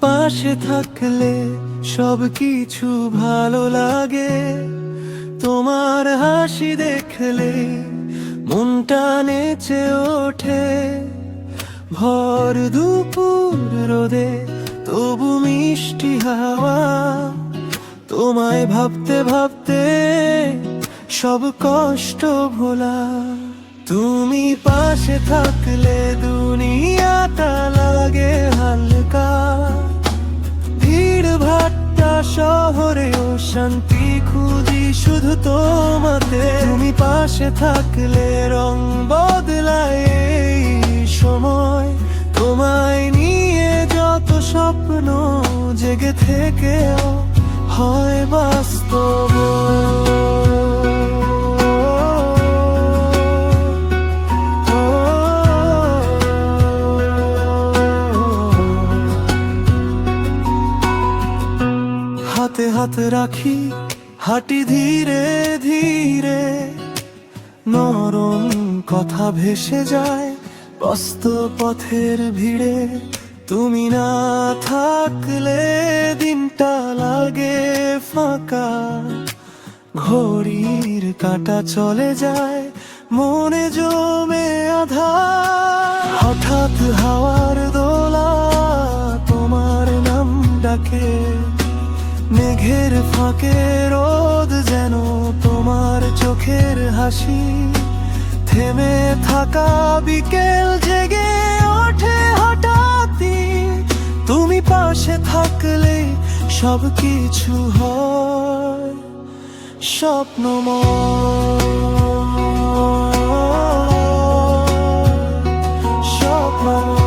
পাশে থাকলে সব কিছু ভালো লাগে। তোমার হাসি দেখলে মনটা নেচে ওঠে। ভর দুপুর রোদে তবু মিষ্টি হাওয়া। তোমায় ভাবতে ভাবতে সব কষ্ট ভোলা। তুমি পাশে থাকলে দুনিয়াটা শহরেও শান্তি খুঁজি শুধু তোমাতে। তুমি পাশে থাকলে রং বদলায় সময়। তোমায় নিয়ে যত স্বপ্ন জেগে থেকেও হয় বাস্তব হাতে হাতে রাখি, হাঁটি ধীরে ধীরে। নরম কথা ভেসে যায় বস্ত পথের ভিড়ে। তুমি না থাকলে দিনটা লাগে ফাঁকা। ঘড়ির কাটা চলে যায়, মনে জমে আধা হঠাৎ হাওয়ার মেঘের ফাঁকে রোদ যেন তোমার চোখের হাসি। থেমে থাকা বিকেল জেগে ওঠে হঠাৎই। তুমি পাশে থাকলে সব কিছু হয়। স্বপ্নময় স্বপ্নময়।